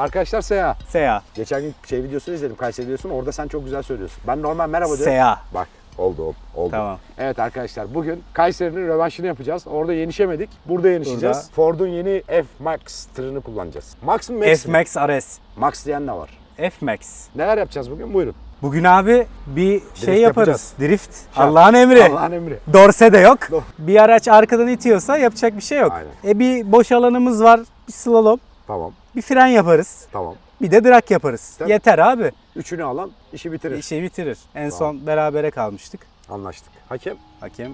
Arkadaşlar Seha. Seya. Geçen gün şey videosunu izledim. Kayseri videosunu. Orada sen çok güzel söylüyorsun. Ben normal merhaba diyorum. Seya. Bak oldu oldu. oldu. Tamam. Evet arkadaşlar bugün Kayseri'nin rövanşını yapacağız. Orada yenişemedik. Burada yenişeceğiz. Burada. Ford'un yeni F-Max tırını kullanacağız. Max mı Max? F-Max RS. Max diyen ne var? F-Max. Neler yapacağız bugün? Buyurun. Bugün abi bir şey yaparız. yapacağız. Drift. Allah'ın emri. Allah'ın emri. Dorse de yok. Doğru. Bir araç arkadan itiyorsa yapacak bir şey yok. Aynen. E bir boş alanımız var. Bir slalom. Tamam. Bir fren yaparız. Tamam. Bir de drag yaparız. Tabii. Yeter abi. Üçünü alan işi bitirir. İşi bitirir. En Tamam. son berabere kalmıştık. Anlaştık. Hakem. Hakem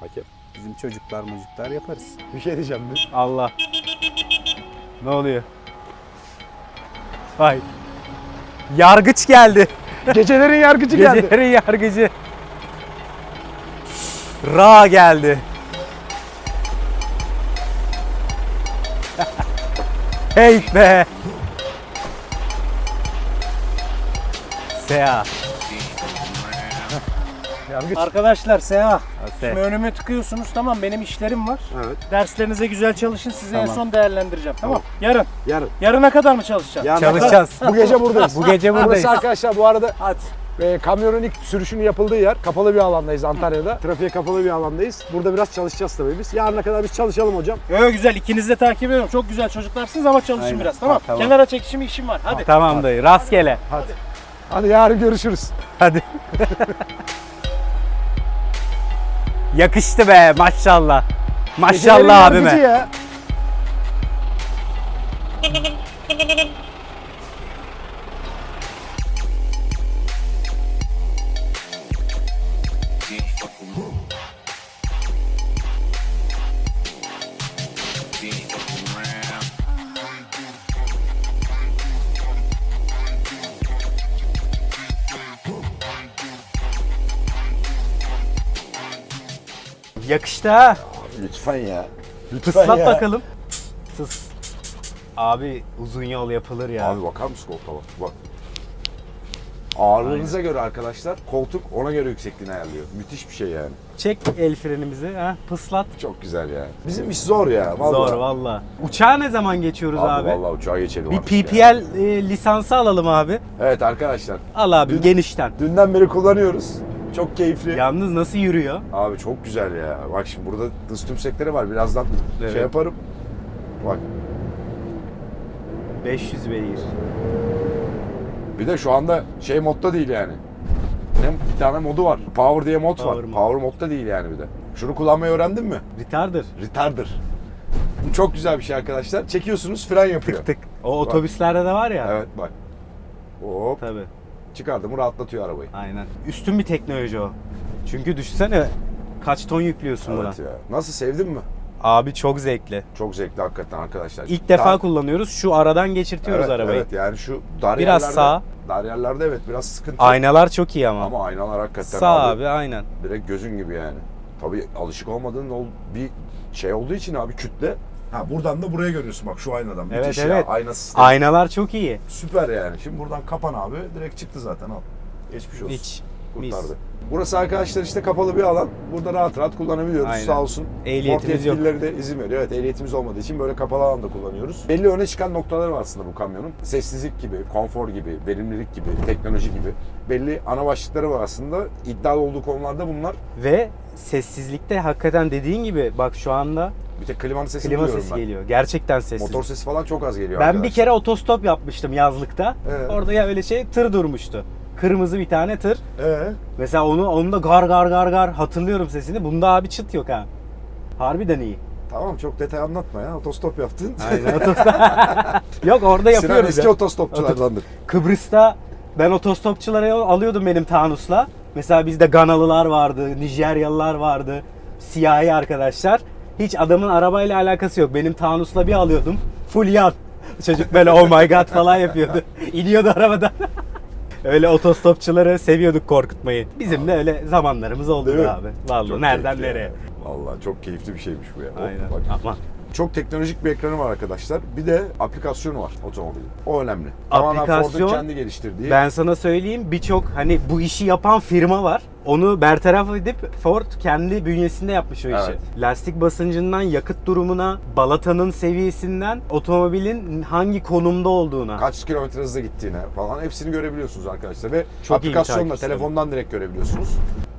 Hakem. bizim çocuklar mucuklar yaparız. Bir şey diyeceğim mi? Allah. Ne oluyor? Vay. Yargıç geldi. Gecelerin yargıcı geldi. Gecelerin yargıcı. Ra geldi. Hey be. Seha. Yargıç. Arkadaşlar Seha, Se. şimdi önüme tıkıyorsunuz tamam benim işlerim var. Evet. Derslerinize güzel çalışın sizi en Tamam. son değerlendireceğim tamam. Yarın. Yarın. Yarına kadar mı çalışacağız? Yarın Çalışacağız. Bu gece buradayız. Bu gece buradayız. Burası arkadaşlar bu arada Hadi. E, kamyonun ilk sürüşünün yapıldığı yer. Kapalı bir alandayız Antalya'da. Trafiğe kapalı bir alandayız. Burada biraz çalışacağız tabii biz. Yarına kadar biz çalışalım hocam. Yo, güzel ikinizi de takip ediyorum. Çok güzel çocuklarsınız ama çalışın Aynen. biraz tamam. Ha, tamam. Kenara çekişim işim var. Hadi. Tamam dayı. Rastgele. Hadi. Hadi yarın görüşürüz. Hadi. Yakıştı be maşallah. Maşallah abime. ya. Yakıştı ha. Lütfen ya. Tıslat bakalım. Tıs. Abi uzun yol yapılır ya. Abi bakar mısın koltuğa bak. Ağırlığınıza göre arkadaşlar koltuk ona göre yüksekliğini ayarlıyor. Müthiş bir şey yani. Çek el frenimizi ha. Pıslat. Çok güzel yani. Bizim iş zor ya. Vallahi. Zor valla. Uçağa ne zaman geçiyoruz Abi, abi? vallahi uçağa geçelim Bir artık ya. PPL e, lisansı alalım abi. Evet arkadaşlar. Al abi Dün- genişten. Dünden beri kullanıyoruz. Çok keyifli. Yalnız nasıl yürüyor? Abi çok güzel ya. Bak şimdi burada dız tümsekleri var. Birazdan Evet. şey yaparım. Bak 500 beygir. Bir de şu anda şey modda değil yani. Ne, bir tane modu var. Power diye mod var. Power mod. Power modda değil yani bir de. Şunu kullanmayı öğrendin mi? Retarder. Retarder. Bu çok güzel bir şey arkadaşlar. Çekiyorsunuz fren yapıyor. Tık tık. O otobüslerde de var ya. Evet bak. Hop Tabii. çıkardı mı rahatlatıyor arabayı. Aynen. Üstün bir teknoloji o. Çünkü düşünsene kaç ton yüklüyorsun buna. Evet ya. Nasıl sevdin mi? Abi çok zevkli. Çok zevkli hakikaten arkadaşlar. İlk defa Dar- kullanıyoruz. Şu aradan geçirtiyoruz evet, arabayı. Evet yani şu dar Biraz yerlerde, sağ. Dar yerlerde evet biraz sıkıntı. Aynalar çok iyi ama. Ama aynalar hakikaten Sağ abi aynen. Direkt gözün gibi yani. Tabii alışık olmadığın ol- bir şey olduğu için abi kütle. Ha buradan da buraya görüyorsun bak şu aynadan. Evet, Müthiş evet. ya. Ayna sistemi. Aynalar çok iyi. Süper yani. Şimdi buradan kapan abi. Direkt çıktı zaten al. Geçmiş olsun. Hiç. Mis. Burası arkadaşlar işte kapalı bir alan. Burada rahat rahat kullanabiliyoruz Aynen. sağ olsun. Ehliyetimiz yok. de izin veriyor. Evet ehliyetimiz olmadığı için böyle kapalı alanda kullanıyoruz. Belli öne çıkan noktaları var aslında bu kamyonun. Sessizlik gibi, konfor gibi, verimlilik gibi, teknoloji gibi. Belli ana başlıkları var aslında. İddialı olduğu konularda bunlar. Ve sessizlikte hakikaten dediğin gibi bak şu anda Bir tek klimanın sesini klima sesi ben. geliyor. Gerçekten sessiz. Motor sesi falan çok az geliyor ben arkadaşlar. bir kere otostop yapmıştım yazlıkta. Evet. Orada ya öyle şey tır durmuştu. Kırmızı bir tane tır. Ee? Mesela onu onu da gar gar gar gar hatırlıyorum sesini. Bunda abi çıt yok ha. Harbiden iyi. Tamam çok detay anlatma ya. Otostop yaptın. Aynen otostop. yok orada Sinan yapıyoruz eski ya. otostopçulardandır. Kıbrıs'ta ben otostopçulara alıyordum benim Tanus'la. Mesela bizde Ganalılar vardı, Nijeryalılar vardı, siyahi arkadaşlar. Hiç adamın arabayla alakası yok. Benim Tanus'la bir alıyordum. Full yan. Çocuk böyle oh my god falan yapıyordu. İniyordu arabadan. Öyle otostopçuları seviyorduk korkutmayı. Bizim de öyle zamanlarımız oldu Değil be mi? abi. Vallahi Çok nereden keyifli nereye. ya. Vallahi çok keyifli bir şeymiş bu ya. Hop, Aynen. Bak. Aman. Çok teknolojik bir ekranı var arkadaşlar. Bir de aplikasyonu var otomobilin. O önemli. Tamamen Ford'un Aplikasyon, kendi geliştirdiği. Ben sana söyleyeyim birçok hani bu işi yapan firma var. Onu bertaraf edip Ford kendi bünyesinde yapmış o işi. Evet. Lastik basıncından yakıt durumuna, balatanın seviyesinden otomobilin hangi konumda olduğuna. kaç kilometre hızla gittiğine falan hepsini görebiliyorsunuz arkadaşlar ve Çok iyi bir aplikasyonla takip sistemi. telefondan direkt görebiliyorsunuz.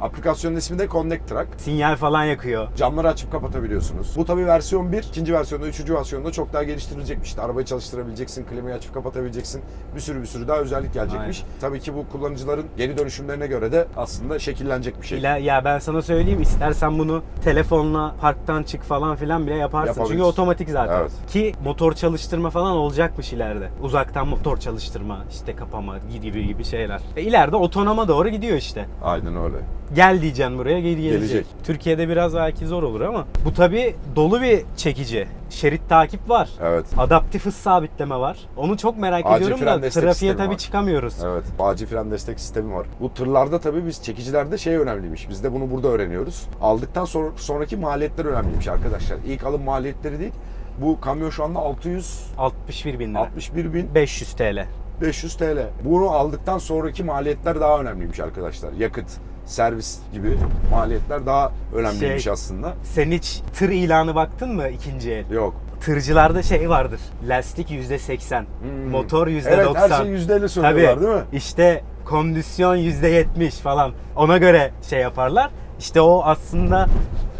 Aplikasyonun ismi de Connect Track. Sinyal falan yakıyor. Camları açıp kapatabiliyorsunuz. Bu tabii versiyon 1. ikinci versiyonda, üçüncü versiyonda çok daha geliştirilecekmiş. İşte arabayı çalıştırabileceksin, klimayı açıp kapatabileceksin. Bir sürü bir sürü daha özellik gelecekmiş. Tabii ki bu kullanıcıların geri dönüşümlerine göre de aslında şekillenecek bir şey. İla- ya ben sana söyleyeyim istersen bunu telefonla parktan çık falan filan bile yaparsın. Çünkü otomatik zaten. Evet. Ki motor çalıştırma falan olacakmış ileride. Uzaktan motor çalıştırma, işte kapama gibi gibi şeyler. E ileride otonoma doğru gidiyor işte. Aynen öyle. Gel diyeceksin buraya geri gelecek. Gelecek. Türkiye'de biraz belki zor olur ama bu tabi dolu bir çekici. Şerit takip var. Evet. Adaptif hız sabitleme var. Onu çok merak Acil ediyorum fren da destek trafiğe sistemi tabi var. çıkamıyoruz. Evet. Acil fren destek sistemi var. Bu tırlarda tabii biz çekicilerde şey önemliymiş. Biz de bunu burada öğreniyoruz. Aldıktan sonra, sonraki maliyetler önemliymiş arkadaşlar. İlk alım maliyetleri değil. Bu kamyon şu anda 661 61 bin lira. bin 500 TL. 500 TL. Bunu aldıktan sonraki maliyetler daha önemliymiş arkadaşlar. Yakıt, servis gibi maliyetler daha önemliymiş Şey- aslında. Sen hiç tır ilanı baktın mı ikinci el? Yok. Tırcılarda şey vardır. Lastik %80, Hmm. motor %90. Evet her şeyi %50 söylüyorlar Tabii. değil mi? İşte kondisyon %70 falan. Ona göre şey yaparlar. İşte o aslında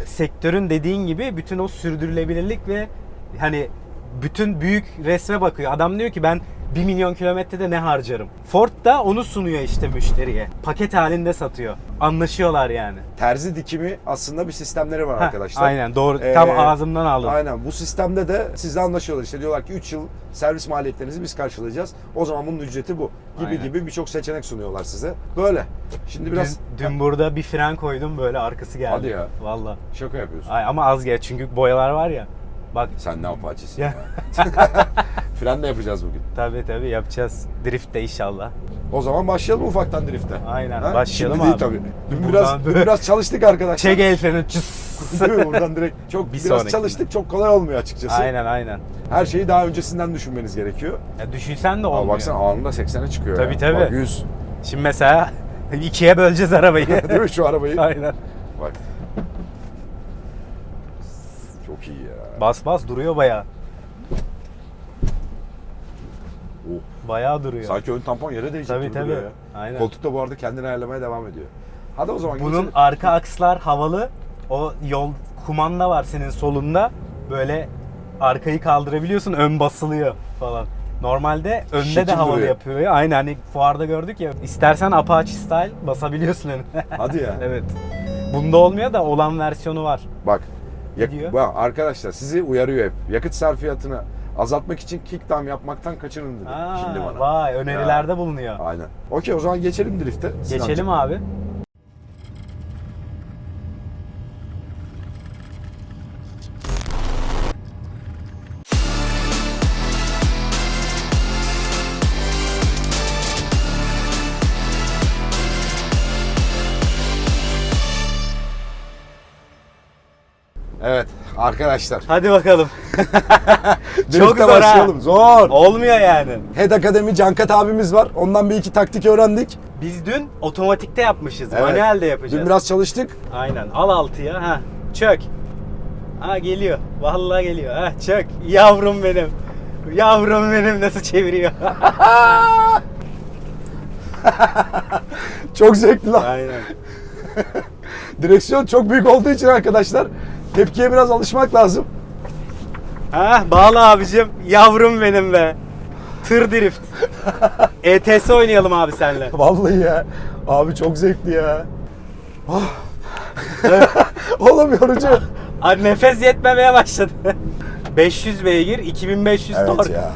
sektörün dediğin gibi bütün o sürdürülebilirlik ve hani bütün büyük resme bakıyor. Adam diyor ki ben 1 milyon kilometrede ne harcarım? Ford da onu sunuyor işte müşteriye. Paket halinde satıyor. Anlaşıyorlar yani. Terzi dikimi aslında bir sistemleri var Heh, arkadaşlar. Aynen doğru. Ee, Tam ağzımdan aldım. Aynen bu sistemde de sizle anlaşıyorlar işte diyorlar ki 3 yıl servis maliyetlerinizi biz karşılayacağız. O zaman bunun ücreti bu gibi Aynen. gibi birçok seçenek sunuyorlar size. Böyle. Şimdi biraz Dün, dün burada bir fren koydum böyle arkası geldi. Hadi ya. Valla. şaka yapıyorsun. Ay, ama az gel çünkü boyalar var ya. Bak Sen ne yapacaksın? Ya. Fren de yapacağız bugün. tabi tabi yapacağız. Drift de inşallah. O zaman başlayalım ufaktan drifte. Aynen, başlayalım Şimdi değil abi. tabii. Dün Buradan biraz, dün biraz çalıştık arkadaşlar. Çek el freni. Değil? Buradan direkt çok Bir biraz çalıştık çok kolay olmuyor açıkçası. aynen aynen. Her şeyi daha öncesinden düşünmeniz gerekiyor. Ya düşünsen de Ama olmuyor. baksana anında 80'e çıkıyor Tabii, ya. tabii. Bak 100. Şimdi mesela ikiye böleceğiz arabayı. Değil mi şu arabayı? aynen. Bak. Çok iyi ya. Bas bas duruyor baya. Oh. Bayağı duruyor. Sanki ön tampon yere değecek Tabii, gibi tabii. duruyor ya. Aynen. Koltuk da bu arada kendini ayarlamaya devam ediyor. Hadi o zaman Bunun geçelim. arka akslar havalı. O yol kumanda var senin solunda. Böyle arkayı kaldırabiliyorsun, ön basılıyor falan. Normalde önde Şekil de havalı duruyor. yapıyor ya. Aynı hani fuarda gördük ya. İstersen Apache style basabiliyorsun önüne. Hadi ya. evet. Bunda olmuyor da olan versiyonu var. Bak. Yak- diyor? bak arkadaşlar sizi uyarıyor hep. Yakıt sarfiyatını azaltmak için kickdown yapmaktan kaçının dedi Aa, şimdi bana. vay önerilerde bulunuyor. Aynen. Okey o zaman geçelim drifte. Geçelim abi. Arkadaşlar. Hadi bakalım. Çok zor ha. Zor. Olmuyor yani. Head Akademi Cankat abimiz var. Ondan bir iki taktik öğrendik. Biz dün otomatikte yapmışız. Evet. Manuelde yapacağız. Dün biraz çalıştık. Aynen. Al altıya. Ha. Çök. Ha geliyor. Vallahi geliyor. Ha çök. Yavrum benim. Yavrum benim nasıl çeviriyor. Çok zevkli lan. Aynen. Direksiyon çok büyük olduğu için arkadaşlar tepkiye biraz alışmak lazım. Ha bağla abicim. Yavrum benim be. Tır drift. ETS oynayalım abi senle. Vallahi ya. Abi çok zevkli ya. Ah. Oğlum yorucu. Abi nefes yetmemeye başladı. 500 beygir, 2500 Evet tork. ya.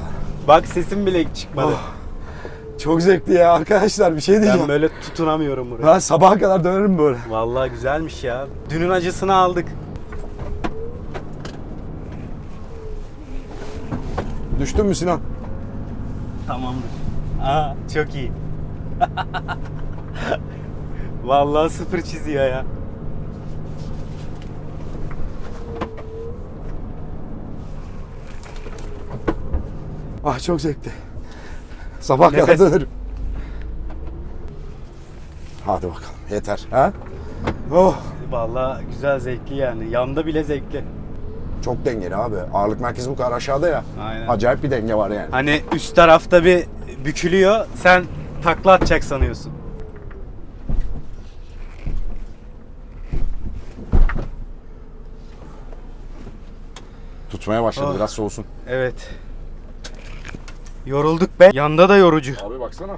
Bak sesim bile çıkmadı. Çok zevkli ya arkadaşlar bir şey diyeceğim. Ben böyle tutunamıyorum buraya. Ben sabaha kadar dönerim böyle. Vallahi güzelmiş ya. Dünün acısını aldık. Düştün mü Sinan? Tamamdır. Aa çok iyi. Vallahi sıfır çiziyor ya. Ah çok zevkli. Sabah kadar Nefes. dönerim. Hadi bakalım yeter. Ha? Oh. Vallahi güzel zevkli yani. Yanda bile zevkli. Çok dengeli abi. Ağırlık merkezi bu kadar aşağıda ya. Aynen. Acayip bir denge var yani. Hani üst tarafta bir bükülüyor. Sen takla atacak sanıyorsun. Tutmaya başladı Oh. biraz soğusun. Evet. Yorulduk be. Yanda da yorucu. Abi baksana.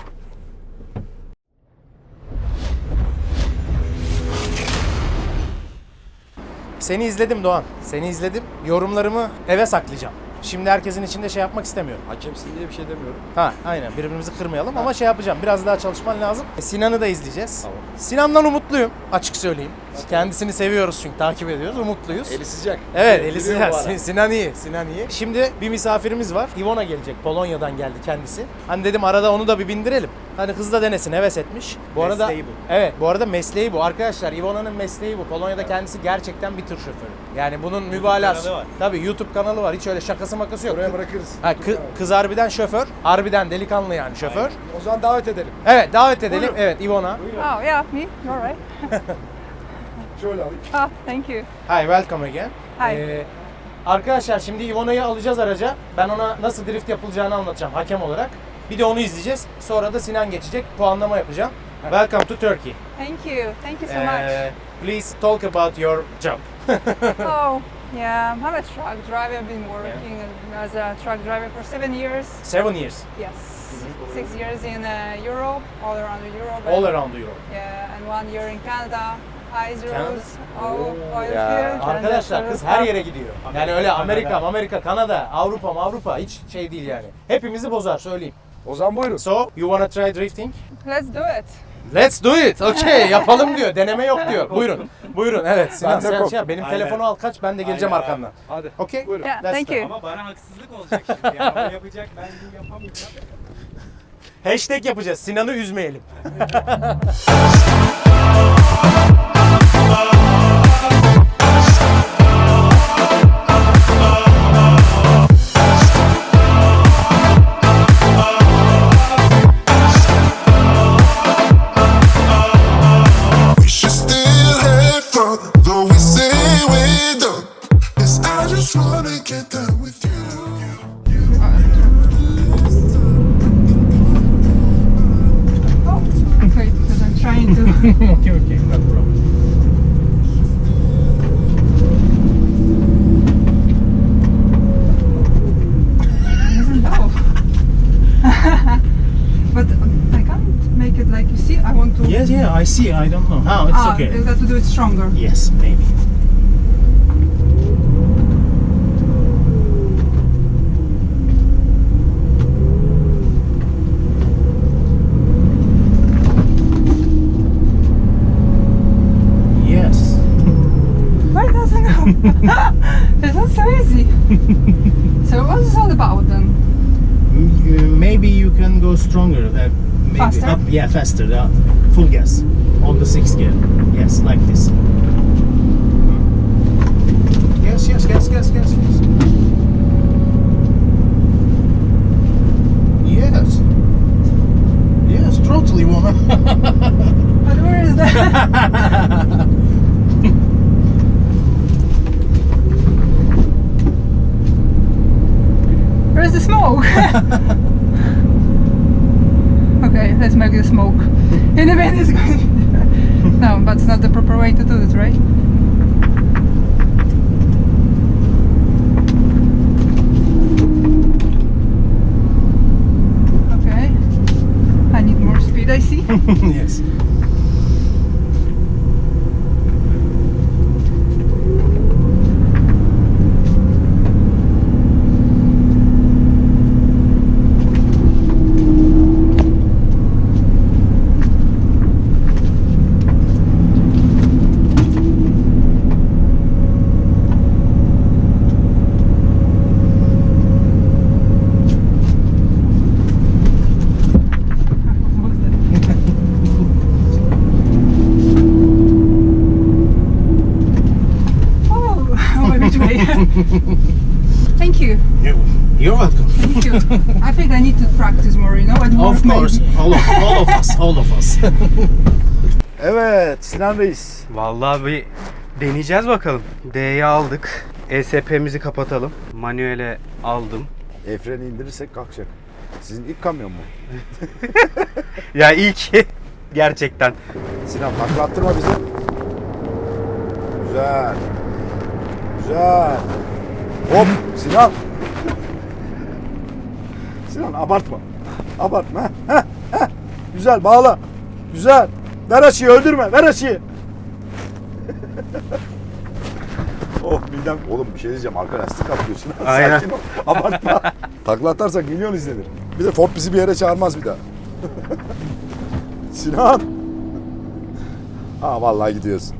Seni izledim Doğan. Seni izledim. Yorumlarımı eve saklayacağım. Şimdi herkesin içinde şey yapmak istemiyorum. Hakemsin diye bir şey demiyorum. Ha aynen birbirimizi kırmayalım ama şey yapacağım. Biraz daha çalışman lazım. E, Sinan'ı da izleyeceğiz. Sinan'dan umutluyum açık söyleyeyim. Kendisini seviyoruz çünkü takip ediyoruz. Umutluyuz. Eli sıcak. Evet, eli bu ara. Sin- Sinan iyi, Sinan iyi. Şimdi bir misafirimiz var. Ivona gelecek. Polonya'dan geldi kendisi. Hani dedim arada onu da bir bindirelim. Hani kız da denesin, heves etmiş. Bu arada Mesleği bu. Evet, bu arada mesleği bu. Arkadaşlar Ivona'nın mesleği bu. Polonya'da kendisi gerçekten bir tır şoförü. Yani bunun mübalağası. kanalı var. Tabii YouTube kanalı var. Hiç öyle şakası makası yok. Oraya bırakırız. Ha, kı- kız harbiden şoför. Harbiden delikanlı yani şoför. O zaman davet edelim. Evet, davet edelim. Evet, Ivona. Oh yeah, me. You're right. Şöyle alayım. Ah, thank you. Hi, welcome again. Hi. Ee, arkadaşlar şimdi Ivona'yı alacağız araca. Ben ona nasıl drift yapılacağını anlatacağım hakem olarak. Bir de onu izleyeceğiz. Sonra da Sinan geçecek. Puanlama yapacağım. Welcome to Turkey. Thank you. Thank you so Ee, please talk about your job. much. Oh, yeah. I'm a truck driver. I've been working as a truck driver for seven years. Seven years. Yes. Six years in uh, Europe, all around Europe. All around Europe. Yeah, and one year in Canada. Roads, all oil and Arkadaşlar kız her yere gidiyor. Yani öyle. Amerika, Amerika, Kanada, Avrupa, Avrupa hiç şey değil yani. Hepimizi bozar söyleyeyim. O zaman buyurun. So, you wanna try drifting? Let's do it. Let's do it. Okay, yapalım diyor. Deneme yok diyor. Buyurun. Buyurun. Evet. Sinan sen şey yap. Benim Aynen. telefonu al kaç ben de geleceğim Aynen. arkandan. Hadi. Okay? Buyurun. Yeah, Let's thank start. you. Ama bana haksızlık olacak şimdi ya. O yapacak ben bunu yapamayacağım. Hashtag yapacağız. Sinan'ı üzmeyelim. Yes, yeah, I see. I don't know how. It's ah, okay. you got to do it stronger. Yes, maybe. Yes. Why doesn't go? it's not so easy. so what is all about then? Uh, Maybe you can go stronger. That maybe Faster? Up, yeah, faster. uh, full gas on the sixth gear. Yes, like this. Yes, yes, yes, yes, yes, yes. Yes. Yes, totally, woman. But where is that? Where's the smoke? okay, let's make the smoke. In a minute it's going No, but it's not the proper way to do it, right? Okay. I need more speed, I see. yes. You're welcome. Thank you. I think I need to practice more, you know, at work Of course, maybe. all of, all of us, all of us. Evet Sinan Reis. Vallahi bir deneyeceğiz bakalım. D'yi aldık. ESP'mizi kapatalım. Manuel'e aldım. El freni indirirsek kalkacak. Sizin ilk kamyon mu? Ya iyi ki gerçekten. Sinan takla attırma bize. Güzel. Güzel. Hop Sinan. Sinan abartma. Abartma. Heh, heh, heh. Güzel bağla. Güzel. Ver aşıyı öldürme. Ver aşıyı. oh midem. Oğlum bir şey diyeceğim. Arka lastik atlıyor Sinan. Aynen. Sakin ol. Abartma. takla atarsak milyon izlenir. Bir de Ford bizi bir yere çağırmaz bir daha. Sinan. Ha vallahi gidiyorsun.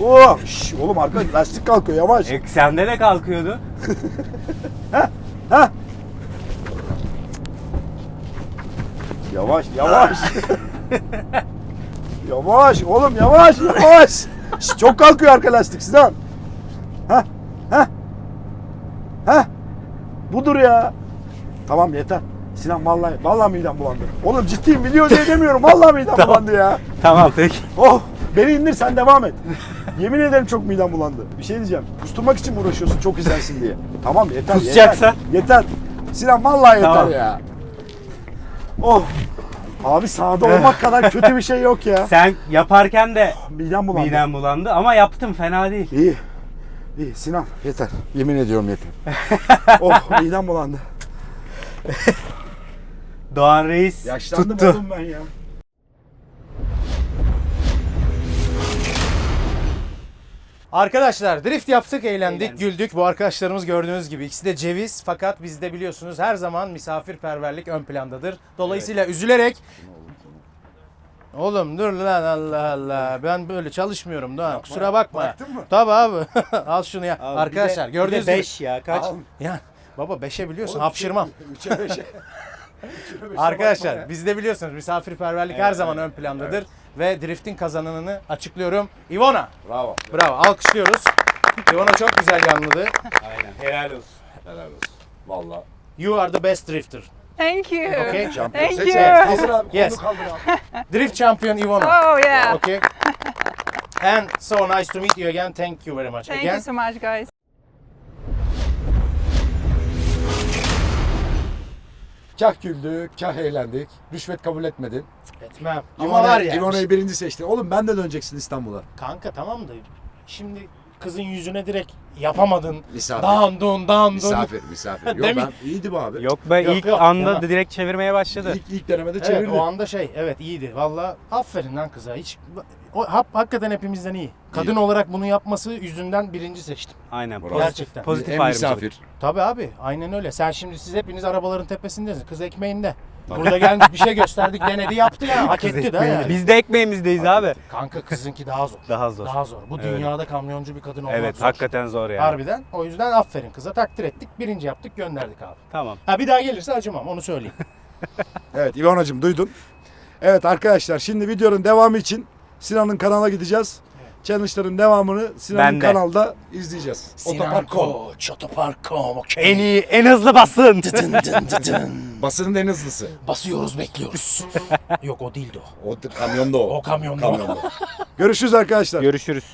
Oo, şş, oğlum arka lastik kalkıyor yavaş. E, sende de kalkıyordu. Yavaş yavaş. yavaş oğlum yavaş yavaş. Şş, çok kalkıyor arka lastik Sinan. Heh heh. Heh. Budur ya. Tamam yeter. Sinan vallahi vallahi midem bulandı. Oğlum ciddiyim video diye demiyorum. Vallahi midem bulandı ya. Tamam peki. Oh beni indir sen devam et. Yemin ederim çok midem bulandı. Bir şey diyeceğim. Kusturmak için mi uğraşıyorsun çok izlensin diye? Tamam yeter Kusacaksa? yeter. Yeter. Sinan vallahi yeter Tamam. ya. Oh. Abi sahada olmak kadar kötü bir şey yok ya. Sen yaparken de Midem bulandı. midem bulandı ama yaptım fena değil. İyi. İyi Sinan yeter. Yemin ediyorum yeter. oh midem bulandı. Doğan Reis Yaşlandım tuttu. oğlum ben ya. Arkadaşlar drift yaptık, eğlendik, Eğlendik. güldük. Bu arkadaşlarımız gördüğünüz gibi ikisi de ceviz fakat bizde biliyorsunuz her zaman misafirperverlik ön plandadır. Dolayısıyla üzülerek Oğlum dur lan Allah Allah. Ben böyle çalışmıyorum Doğan. Kusura bakma. Bıraktın mı? Tabii abi. Al şunu ya. Abi Arkadaşlar bir de- gördüğünüz bir de gibi. 5 ya kaç? Al. Ya baba 5'e biliyorsun hapşırmam. Üçe beşe. Arkadaşlar bizde biliyorsunuz misafirperverlik her zaman ön plandadır. Ve driftin kazananını açıklıyorum. Ivona. Bravo. Bravo. Alkışlıyoruz. Ivona çok güzel yanladı. Aynen helal olsun. Helal olsun. Valla. You are the best drifter. Thank you. Okay. Şampiyon. Thank you. Kaldır abi. Yes. Kaldır abi. Drift champion Ivona. Oh yeah. Okay. And so nice to meet you again. Thank you very much Thank again. you so much, guys. Kah güldük, kah eğlendik. Rüşvet kabul etmedin. Etmem. Ama var ya. İvana'yı birinci seçti. Oğlum ben de döneceksin İstanbul'a. Kanka tamam da şimdi kızın yüzüne direkt yapamadın. Misafir. Dandun dandun. Misafir, misafir. Yok Değil mi? ben iyiydi bu abi. Yok be Yok, ilk yok. anda Tamam. direkt çevirmeye başladı. İlk, ilk denemede Evet çevirdi. o anda şey evet iyiydi. Valla aferin lan kıza. Hiç o hap, hakikaten hepimizden iyi. Kadın olarak bunu yapması yüzünden birinci seçtim. Aynen. Bravo. Gerçekten. pozitif Hem ayrımcılık. misafir. Tabii abi aynen öyle. Sen şimdi siz hepiniz arabaların tepesindesiniz. Kız ekmeğinde. Burada gelmiş bir şey gösterdik denedi yaptı ya. Hak etti de yani. Biz de ekmeğimizdeyiz abi. Kanka kızınki daha zor. Daha zor. Daha zor. Bu Evet. dünyada kamyoncu bir kadın olmak Evet zor. hakikaten zor yani. Harbiden. O yüzden aferin kıza takdir ettik. Birinci yaptık gönderdik abi. Tamam. Ha bir daha gelirse acımam onu söyleyeyim. Evet İvana'cığım duydun. Evet arkadaşlar şimdi videonun devamı için Sinan'ın kanala gideceğiz. Challenge'ların devamını Sinan'ın Ben de. kanalda izleyeceğiz. Otopark Com. Koç, Otopark.com. okey. En iyi, en hızlı basın. Dın dın dın dın. Basının en hızlısı. Basıyoruz bekliyoruz. Yok o değildi o. O kamyonda o. O kamyonda. Kamyonda. Görüşürüz arkadaşlar. Görüşürüz.